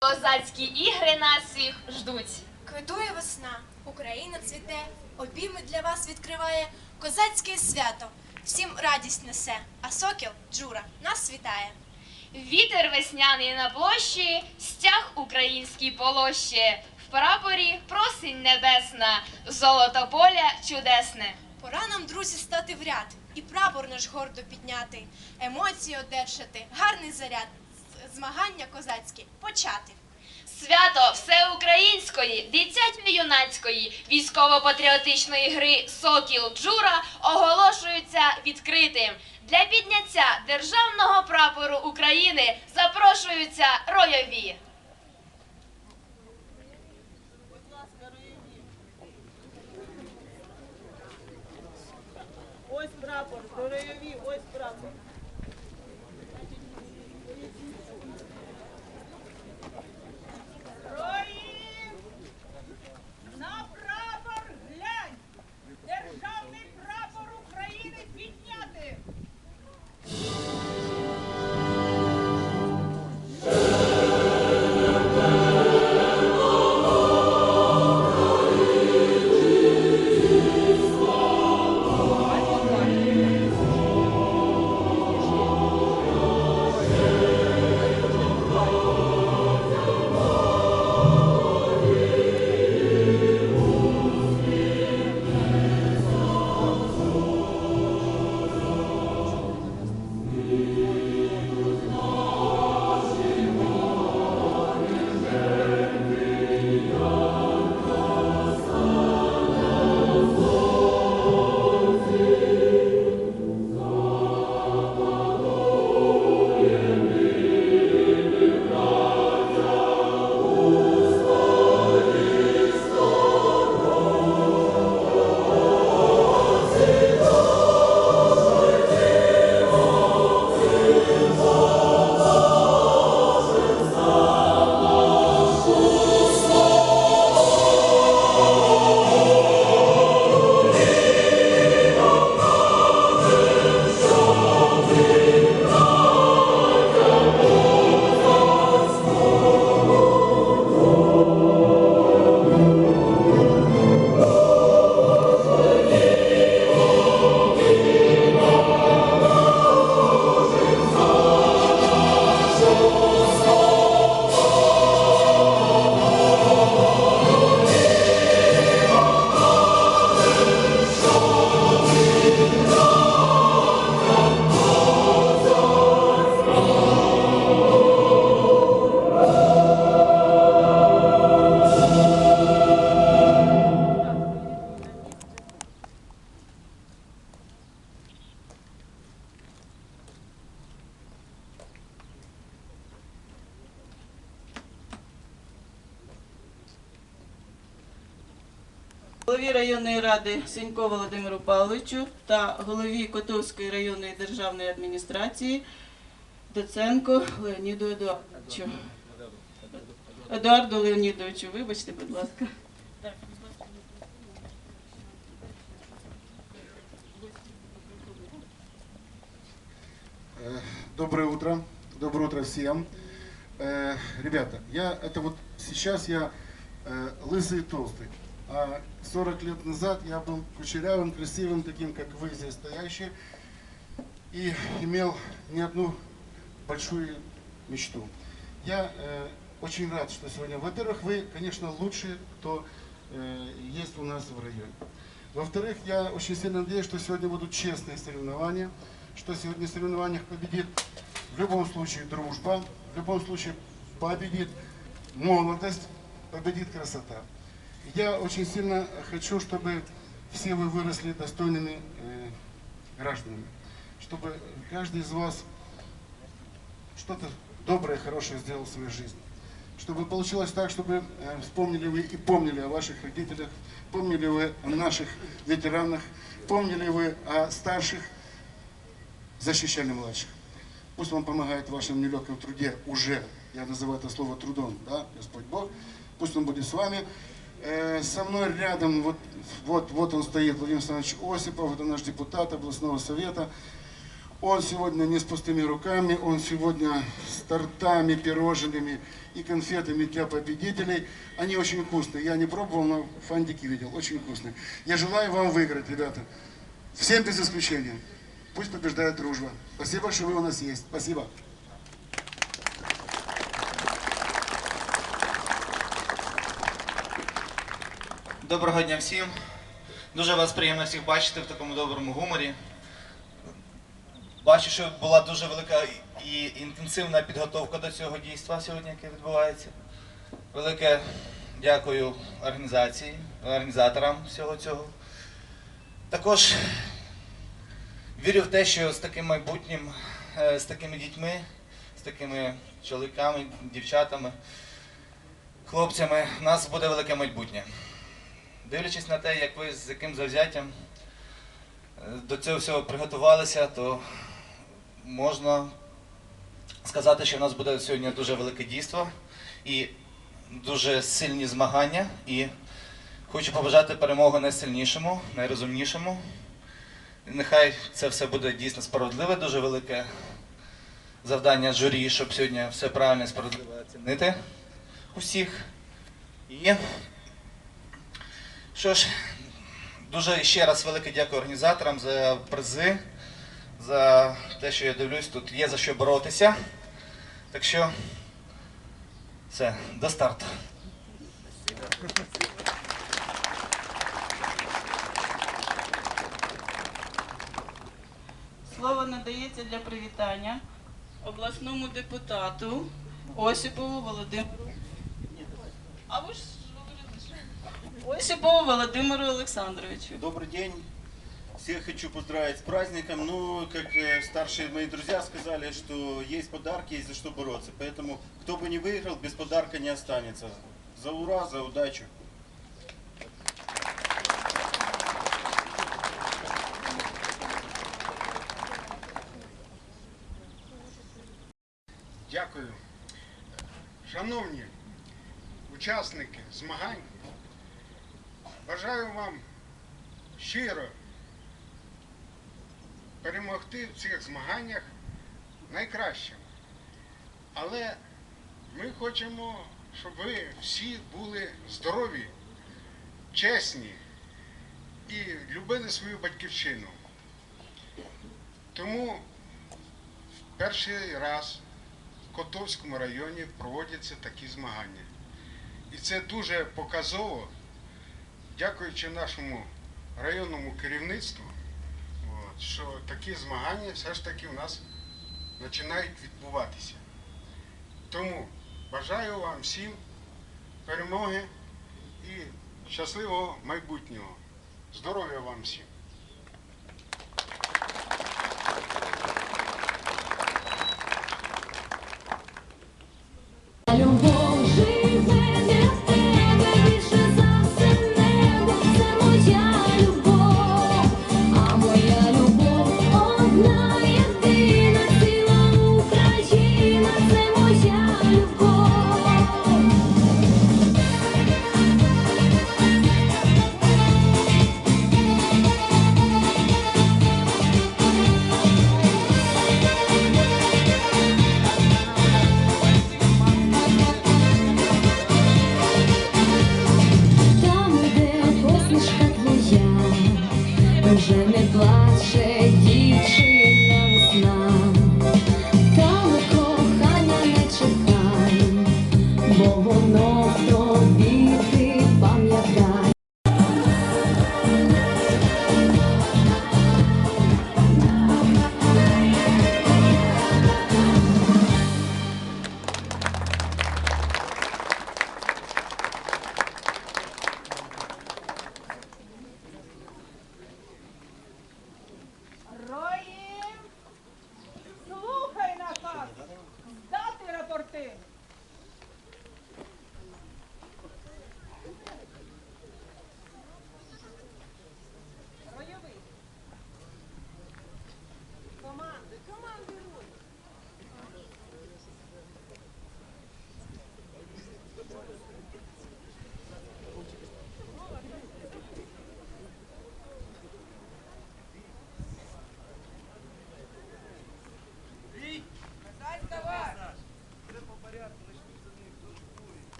Козацькі ігри нас всіх ждуть. Квітує весна, Україна цвіте, обійми для вас відкриває козацьке свято. Всім радість несе, а сокіл Джура нас вітає. Вітер весняний на площі, стяг український полоще. В прапорі просинь небесна, золото поля чудесне. Пора нам, друзі, стати в ряд і прапор наш гордо підняти, емоції одержати, гарний заряд, змагання козацькі почати. Свято всеукраїнської, дитячо-юнацької, військово-патріотичної гри Сокіл Джура оголошується відкритим. Для підняття державного прапору України запрошуються ройові. Голові районної ради Сенько Володимиру Павловичу та голові Котовської районної державної адміністрації Доценко Леоніду Едуардовичу. Едуарду Леонідовичу, вибачте, будь ласка. Э, Доброе утро. Доброе утро всем. Э, Ребята, я это вот сейчас я э, лысый и толстый. А 40 лет назад я был кучерявым, красивым, таким, как вы здесь стоящие. И имел не одну большую мечту. Я э, очень рад, что сегодня, во-первых, вы, конечно, лучшие, кто э, есть у нас в районе. Во-вторых, я очень сильно надеюсь, что сегодня будут честные соревнования, что сегодня в соревнованиях победит в любом случае дружба, в любом случае победит молодость, победит красота. Я очень сильно хочу, чтобы все вы выросли достойными э, гражданами, чтобы каждый из вас что-то доброе, хорошее сделал в своей жизни. Чтобы получилось так, чтобы э, вспомнили вы и помнили о ваших родителях, помнили вы о наших ветеранах, помнили вы о старших, защищали младших. Пусть вам помогает в вашем нелегком труде уже, я называю это слово трудом, да, Господь Бог. Пусть Он будет с вами. Э, со мной рядом, вот, вот, вот он стоит, Владимир Александрович Осипов, это наш депутат областного совета. Он сегодня не с пустыми руками, он сегодня с тортами, пирожными и конфетами для победителей. Они очень вкусные. Я не пробовал, но фантики видел. Очень вкусные. Я желаю вам выиграть, ребята. Всем без исключения. Пусть побеждает дружба. Спасибо, что вы у нас есть. Спасибо. Доброго дня всім. Дуже вас приємно всіх бачити в такому доброму гуморі. Бачу, що була дуже велика і інтенсивна підготовка до цього дійства сьогодні, яке відбувається. Велике дякую організації, організаторам всього цього. Також вірю в те, що з таким майбутнім, е, з такими дітьми, з такими чоловіками, дівчатами, хлопцями, в нас буде велике майбутнє. Дивлячись на те, як ви з яким завзяттям е, до цього всього приготувалися, то можна сказати, що в нас буде сьогодні дуже велике дійство і дуже сильні змагання. І хочу побажати перемоги найсильнішому, найрозумнішому. Нехай це все буде дійсно справедливе, дуже велике завдання журі, щоб сьогодні все правильно і справедливо оцінити усіх. І що ж, дуже ще раз велике дякую організаторам за призи, за те, що я дивлюсь, тут є за що боротися. Так що, все, до старту. Слово надається для привітання обласному депутату Осіпову Володимиру. А ви ж що- Осіпову Володимиру Олександровичу. Добрый день. Всех хочу поздравить с праздником. Ну, как э, старшие мои друзья сказали, что есть подарки, есть за что бороться. Поэтому, кто бы не выиграл, без подарка не останется. За ура, за удачу. Дякую. Шановні учасники змагань, бажаю вам щиро перемогти в цих змаганнях найкращим. Але ми хочемо, щоб ви всі були здорові, чесні і любили свою батьківщину. Тому перший раз в Котовському районі проводяться такі змагання. І це дуже показово, дякуючи нашому районному керівництву, от, що такі змагання все ж таки у нас починають відбуватися. Тому бажаю вам всім перемоги і щасливого майбутнього. Здоров'я вам всім!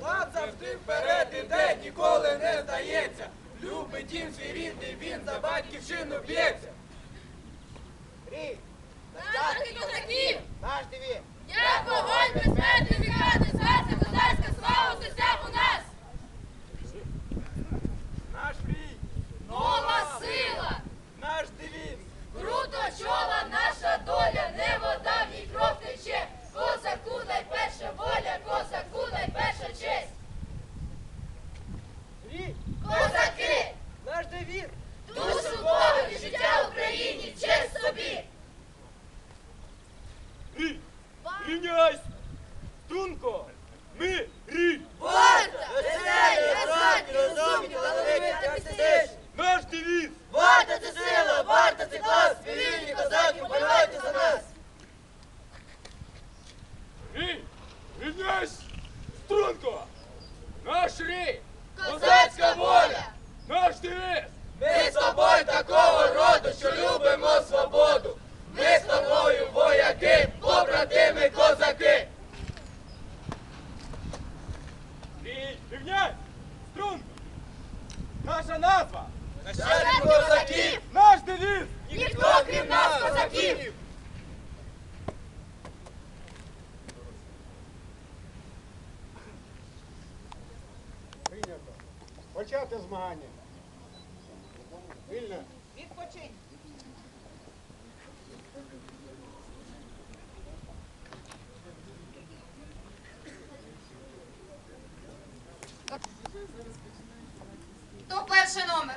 Солдат завжди вперед іде, ніколи не здається. Любить дім свій рідний, він за батьківщину б'ється. Рій, Наших козаків, наш девіз. як вогонь безсмертний вікати, зверти козацька слава з усіх у нас. Наш рій, Нова сила, наш девіз. круто чола, наша Нащадки козаків! Наш девіз! Ніхто крім нас, козаків! Прийнято. Почати змагання. Вільно. Відпочинь. Хто перший номер?